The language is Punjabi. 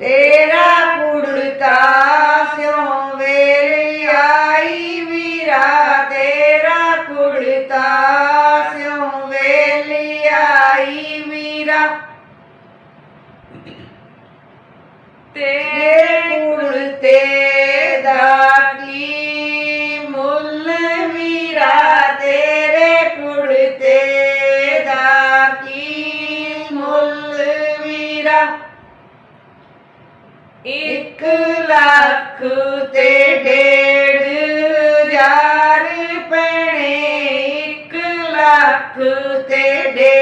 ਤੇਰਾ ਕੁੜਤਾ ਸਿਉਂ ਵੇਲੇ ਆਈ ਵੀਰਾ, ਤੇਰਾ ਕੁੜਤਾ ਸਿਉਂ ਵੇਲੇ ਆਈ ਵੀਰਾ। ਤੇਰੇ ਕੁੜਤੇ ਦਾ ਕੀ ਮੁੱਲ ਵੀਰਾ, ਤੇਰੇ ਕੁੜਤੇ ਦਾ ਕੀ ਮੁੱਲ ਵੀਰਾ? ਇੱਕ ਲੱਖ ਤੇ ਡੇਢ ਹਜ਼ਾਰ ਪੈਣੇ। ਇੱਕ ਲੱਖ ਤੇ ਡੇਢ